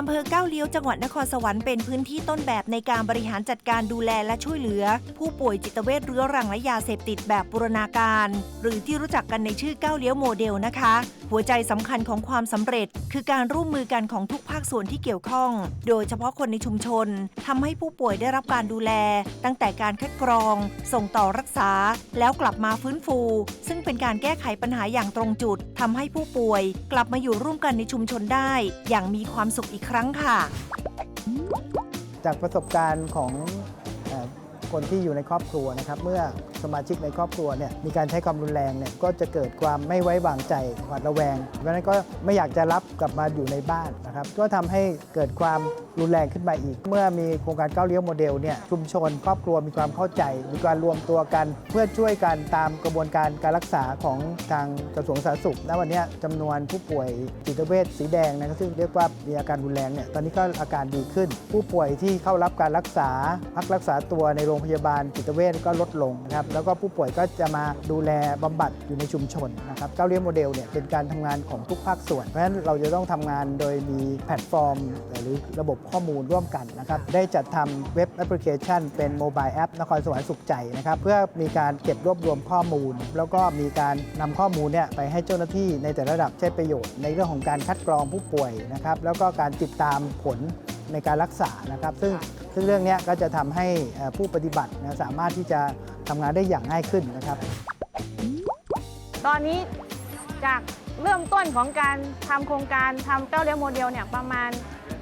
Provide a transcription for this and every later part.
อำเภอก้าวเลี้ยวจังหวัดนครสวรรค์เป็นพื้นที่ต้นแบบในการบริหารจัดการดูแลและช่วยเหลือ ผู้ป่วยจิตเวชเรื้อรังและยาเสพติดแบบบูรณาการ หรือที่รู้จักกันในชื่อก้าวเลี้ยวโมเดลนะคะ หัวใจสำคัญของความสำเร็จ คือการร่วมมือกันของทุกภาคส่วนที่เกี่ยวข้อง โดยเฉพาะคนในชุมชนทำให้ผู้ป่วยได้รับการดูแล ตั้งแต่การคัดกรอง ส่งต่อรักษา แล้วกลับมาฟื้นฟู ซึ่งเป็นการแก้ไขปัญหาอย่างตรงจุดทำให้ผู้ป่วย กลับมาอยู่ร่วมกันในชุมชนได้ อย่างมีความสุขอีกครั้งค่ะ จากประสบการณ์ของ คนที่อยู่ในครอบครัวนะครับเมื่อสมาชิกในครอบครัวเนี่ยมีการใช้ความรุนแรงเนี่ยก็จะเกิดความไม่ไว้วางใจหวาดระแวง เพราะฉะนั้นก็ไม่อยากจะรับกลับมาอยู่ในบ้านนะครับก็ทำให้เกิดความรุนแรงขึ้นมาอีก เมื่อมีโครงการก้าวเลี้ยวโมเดลเนี่ยชุมชน ครอบครัวมีความเข้าใจ มีการรวมตัวกัน เพื่อช่วยกันตามกระบวนการการรักษาของทางกระทรวงสาธารณสุขณวันนี้จำนวนผู้ป่วยจิตเวชสีแดงนะครับซึ่งเรียกว่ามีอาการรุนแรงเนี่ยตอนนี้ก็อาการดีขึ้น ผู้ป่วยที่เข้ารับการรักษาพักรักษาตัวในโรงงพยาบาลจิตเวชก็ลดลงนะครับแล้วก็ผู้ป่วยก็จะมาดูแลบำบัดอยู่ในชุมชนนะครับก้าวเลี้ยงโมเดลเนี่ยเป็นการทำงานของทุกภาคส่วน เพราะฉะนั้นเราจะต้องทำงานโดยมีแพลตฟอร์ม หรือระบบข้อมูลร่วมกันนะครับได้จัดทำเว็บแอปพลิเคชัน เป็นโมบายแอปนครสวรรค์สุขใจนะครับเพื่อมีการเก็บรวบรวมข้อมูล แล้วก็มีการนำข้อมูลเนี่ยไปให้เจ้าหน้าที่ในแต่ละระดับใช้ประโยชน์ ในเรื่องของการคัดกรองผู้ป่วยนะครับแล้วก็การติดตามผล ในการรักษานะครับ ซึ่งซึ่งเรื่องเนี้ยก็จะทำให้เอ่อผู้ปฏิบัตินะสามารถที่จะทำงานได้อย่างง่ายขึ้นนะครับ ตอนนี้จากเริ่มต้นของการทำโครงการทำเต้าเลี้ยงโมเดลเนี่ยประมาณ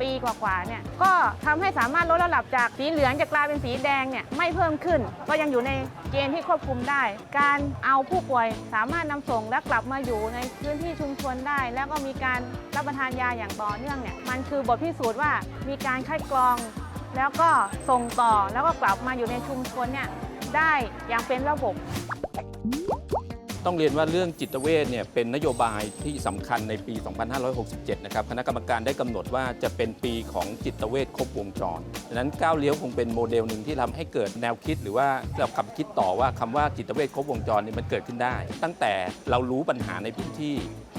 ปีกว่าๆเนี่ยก็ทำให้สามารถลดระดับจากสีเหลืองจะกลายเป็นสีแดงเนี่ยไม่เพิ่มขึ้น ก็ยังอยู่ในเกณฑ์ที่ควบคุมได้ การเอาผู้ป่วยสามารถนำส่งและกลับมาอยู่ในพื้นที่ชุมชนได้ แล้วก็มีการรับประทานยาอย่างต่อเนื่องเนี่ยมันคือบทพิสูจน์ว่ามีการคัดกรอง แล้วก็ส่งต่อแล้วก็กลับมาอยู่ในชุมชนเนี่ยได้อย่างเป็นระบบ ต้องเรียนว่าเรื่องจิตเวชเนี่ยเป็นนโยบายที่สำคัญในปี 2567 นะครับ คณะกรรมการได้กำหนดว่าจะเป็นปีของจิตเวชครบวงจรดังนั้นก้าวเลี้ยวคงเป็นโมเดลหนึ่งที่ทำให้เกิดแนวคิด หรือว่าเรากลับคิดต่อว่าคำว่าจิตเวชครบวงจรนี่มันเกิดขึ้นได้ ตั้งแต่เรารู้ปัญหาในพื้นที่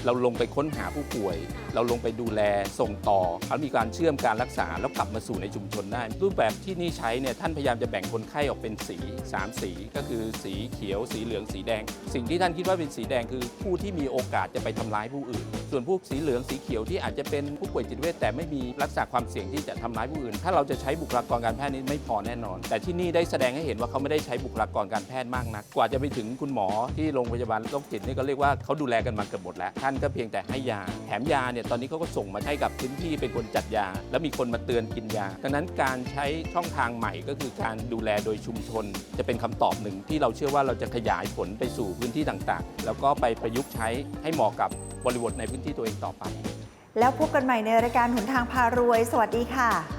เราลงไปค้นหาผู้ป่วย เราลงไปดูแลส่งต่อแล้วมีการเชื่อมการรักษาแล้วกลับมาสู่ในชุมชนได้ รูปแบบที่นี่ใช้เนี่ยท่านพยายามจะแบ่งคนไข้ออกเป็นสีสามสี ก็คือสีเขียว สีเหลืองสีแดง สิ่งที่ท่านคิดว่าเป็นสีแดงคือผู้ที่มีโอกาสจะไปทำร้ายผู้อื่น ส่วนพวกสีเหลืองสีเขียวที่อาจจะเป็นผู้ป่วยจิตเวชแต่ไม่มีลักษณะความเสี่ยงที่จะทำร้ายผู้อื่น ถ้าเราจะใช้บุคลากรการแพทย์นี้ไม่พอแน่นอน แต่ที่นี่ได้แสดงให้เห็นว่าเขาไม่ได้ใช้บุคลากรการแพทย์มากนัก กว่าจะไปถึงคุณหมอที่โรงพยาบาลโรคจิตนี่ก็เรียกว่าเขาดูแลกันมาเกือบหมดแล้ว ท่านก็เพียงแต่ให้ยา แถมยาเนี่ยตอนนี้เขาก็ส่งมาให้กับพื้นที่เป็นคนจัดยา แล้วมีคนมาเตือนกินยาดังนั้นการใช้ช่องทางใหม่ก็คือการดูแลโดยชุมชน จะเป็นคำตอบหนึ่งที่เราเชื่อว่าเราจะขยายผลไปสู่พื้นที่ต่างๆ แล้วก็ไปประยุกต์ใช้ให้เหมาะกับบริบทในพื้นที่ตัวเองต่อไป แล้วพบกันใหม่ในรายการหนทางพารวย สวัสดีค่ะ